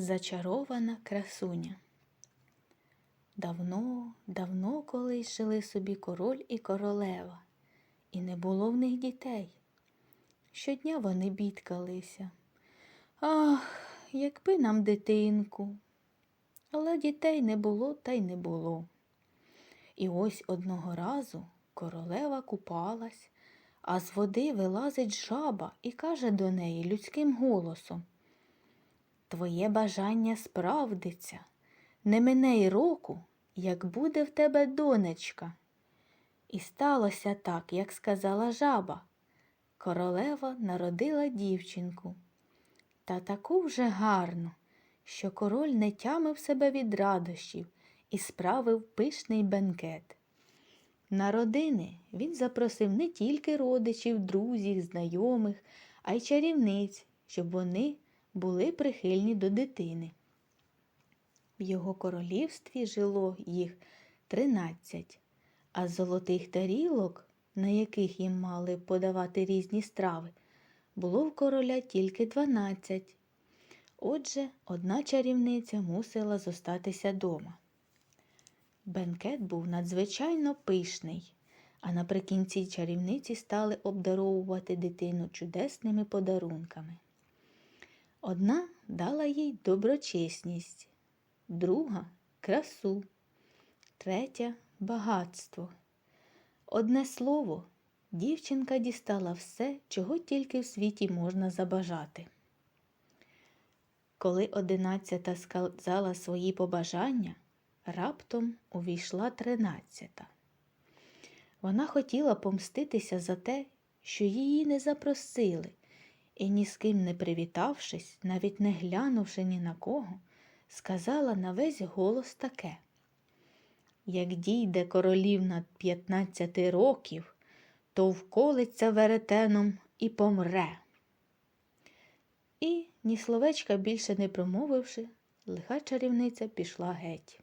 Зачарована красуня. Давно, давно колись жили собі король і королева, і не було в них дітей. Щодня вони бідкалися. Ах, якби нам дитинку. Але дітей не було та й не було. І ось одного разу королева купалась, а з води вилазить жаба і каже до неї людським голосом Твоє бажання справдиться, не мине й року, як буде в тебе донечка. І сталося так, як сказала жаба. Королева народила дівчинку. Та таку вже гарну, що король не тямив себе від радощів і справив пишний бенкет. На родини він запросив не тільки родичів, друзів, знайомих, а й чарівниць, щоб вони були прихильні до дитини. В його королівстві жило їх тринадцять, а золотих тарілок, на яких їм мали подавати різні страви, було в короля тільки дванадцять. Отже, одна чарівниця мусила зостатися дома. Бенкет був надзвичайно пишний, а наприкінці чарівниці стали обдаровувати дитину чудесними подарунками. Одна дала їй доброчесність, друга красу, третя багатство. Одне слово, дівчинка дістала все, чого тільки в світі можна забажати. Коли одинадцята сказала свої побажання, раптом увійшла тринадцята. Вона хотіла помститися за те, що її не запросили, і ні з ким не привітавшись, навіть не глянувши ні на кого, сказала на весь голос таке. Як дійде королівна п'ятнадцяти років, то вколиться веретеном і помре. І, ні словечка більше не промовивши, лиха чарівниця пішла геть.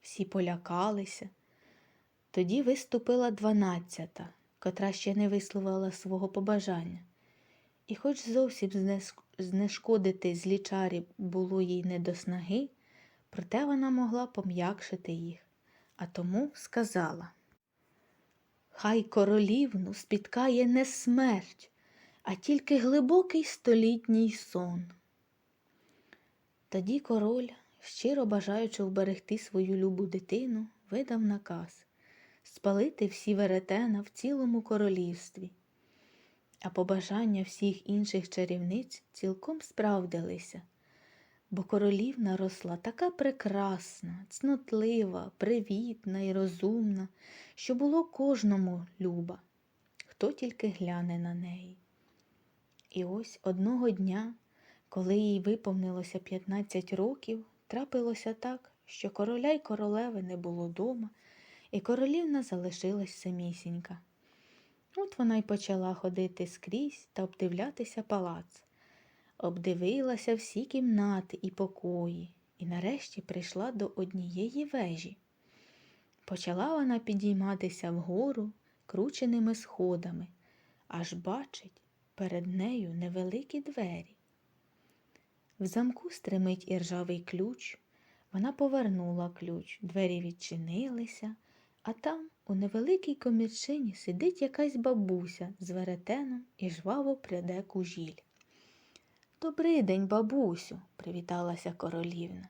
Всі полякалися. Тоді виступила дванадцята, котра ще не висловила свого побажання. І хоч зовсім знешкодити злі чарі було їй не до снаги, проте вона могла пом'якшити їх, а тому сказала Хай королівну спіткає не смерть, а тільки глибокий столітній сон. Тоді король, щиро бажаючи вберегти свою любу дитину, видав наказ спалити всі веретена в цілому королівстві. А побажання всіх інших чарівниць цілком справдилися, бо королівна росла така прекрасна, цнотлива, привітна і розумна, що було кожному люба, хто тільки гляне на неї. І ось одного дня, коли їй виповнилося 15 років, трапилося так, що короля й королеви не було дома, і королівна залишилась самісінька. От вона й почала ходити скрізь та обдивлятися палац. Обдивилася всі кімнати і покої, і нарешті прийшла до однієї вежі. Почала вона підійматися вгору крученими сходами, аж бачить перед нею невеликі двері. В замку стримить іржавий ключ. Вона повернула ключ, двері відчинилися, а там у невеликій комірчині сидить якась бабуся з веретеном і жваво пряде кужіль. «Добрий день, бабусю, привіталася королівна.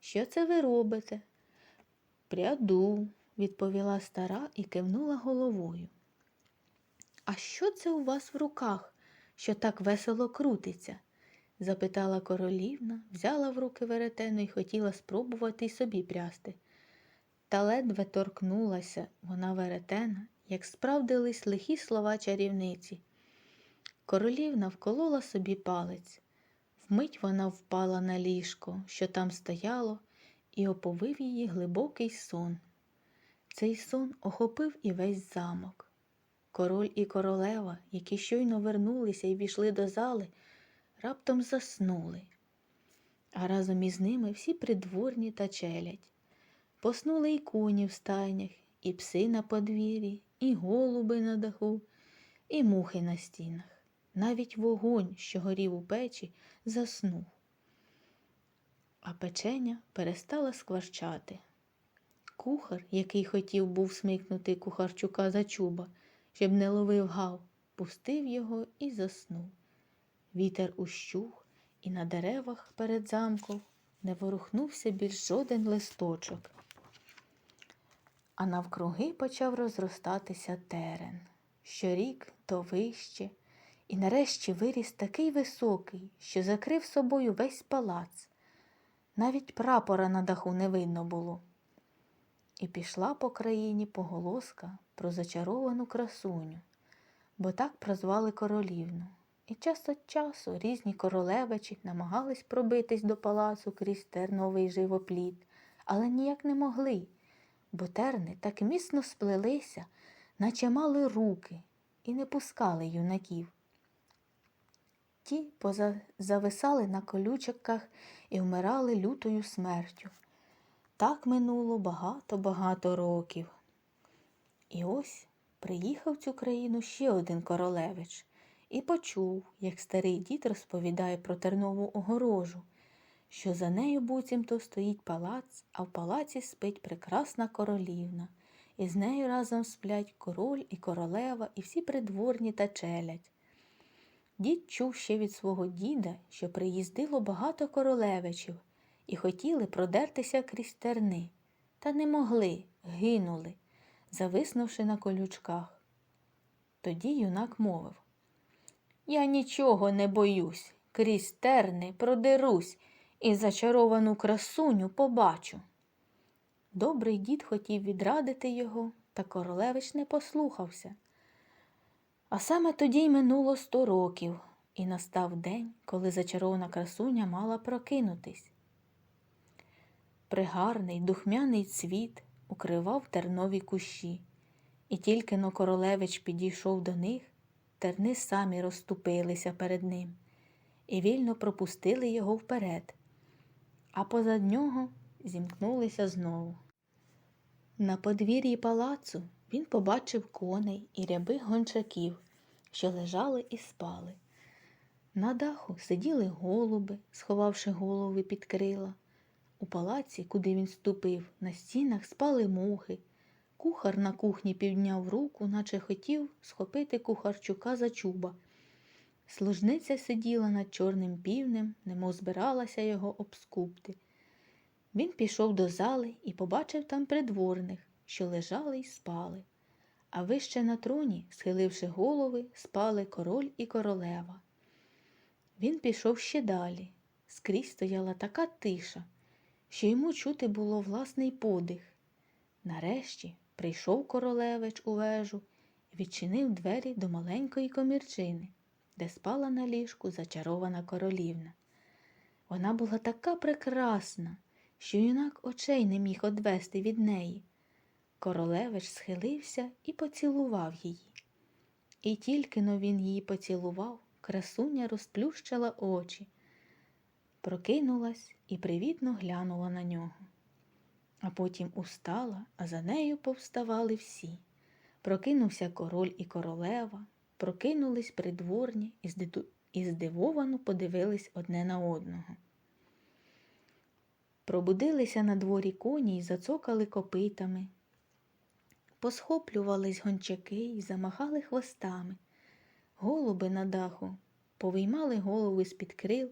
Що це ви робите? Пряду, відповіла стара і кивнула головою. А що це у вас в руках, що так весело крутиться? запитала королівна, взяла в руки веретено і хотіла спробувати й собі прясти. Та ледве торкнулася вона веретена, як справдились лихі слова чарівниці. Королівна вколола собі палець. Вмить вона впала на ліжко, що там стояло, і оповив її глибокий сон. Цей сон охопив і весь замок. Король і королева, які щойно вернулися і війшли до зали, раптом заснули, а разом із ними всі придворні та челядь. Поснули і коні в стайнях, і пси на подвір'ї, і голуби на даху, і мухи на стінах. Навіть вогонь, що горів у печі, заснув. а печеня перестала скварчати. Кухар, який хотів був смикнути кухарчука за чуба, щоб не ловив гав, пустив його і заснув. Вітер ущух, і на деревах перед замком не ворухнувся більш жоден листочок. А навкруги почав розростатися терен. Щорік то вище, і нарешті виріс такий високий, що закрив собою весь палац. Навіть прапора на даху не видно було. І пішла по країні поголоска про зачаровану красуню, бо так прозвали королівну. І час від часу різні королевичі намагались пробитись до палацу крізь терновий живопліт, але ніяк не могли, бо терни так міцно сплелися, наче мали руки, і не пускали юнаків. Ті позависали на колючках і вмирали лютою смертю. Так минуло багато-багато років. І ось приїхав в цю країну ще один королевич і почув, як старий дід розповідає про тернову огорожу, що за нею буцімто стоїть палац, а в палаці спить прекрасна королівна, і з нею разом сплять король і королева, і всі придворні та челядь. Дід чув ще від свого діда, що приїздило багато королевичів і хотіли продертися крізь терни, та не могли, гинули, зависнувши на колючках. Тоді юнак мовив Я нічого не боюсь, крізь терни продерусь і зачаровану красуню побачу. Добрий дід хотів відрадити його, та королевич не послухався. А саме тоді й минуло сто років, і настав день, коли зачарована красуня мала прокинутись. Пригарний духмяний цвіт укривав тернові кущі, і тільки но королевич підійшов до них, терни самі розступилися перед ним і вільно пропустили його вперед, а позад нього зімкнулися знову. На подвір'ї палацу він побачив коней і рябих гончаків, що лежали і спали. На даху сиділи голуби, сховавши голови під крила. У палаці, куди він ступив, на стінах спали мухи. Кухар на кухні підняв руку, наче хотів схопити кухарчука за чуба. Служниця сиділа над чорним півнем, немов збиралася його обскупти. Він пішов до зали і побачив там придворних, що лежали й спали. А вище на троні, схиливши голови, спали король і королева. Він пішов ще далі. Скрізь стояла така тиша, що йому чути було власний подих. Нарешті прийшов королевич у вежу і відчинив двері до маленької комірчини, де спала на ліжку зачарована королівна. Вона була така прекрасна, що юнак очей не міг одвести від неї. Королевич схилився і поцілував її. І тільки но він її поцілував, красуня розплющила очі, прокинулась і привітно глянула на нього. А потім устала, а за нею повставали всі. Прокинувся король і королева, прокинулись придворні і, здивовано подивились одне на одного. Пробудилися на дворі коні й зацокали копитами, посхоплювались гончаки й замахали хвостами. Голуби на даху повиймали голови з-під крил,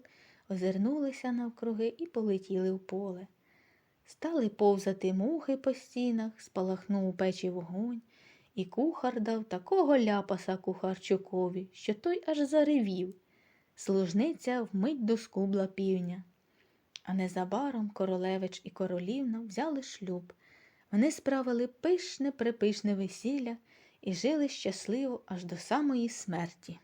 озирнулися навкруги і полетіли в поле. Стали повзати мухи по стінах, спалахнув у печі вогонь, і кухар дав такого ляпаса кухарчукові, що той аж заревів. Служниця вмить доскубла півня. А незабаром королевич і королівна взяли шлюб. Вони справили пишне припишне весілля і жили щасливо аж до самої смерті.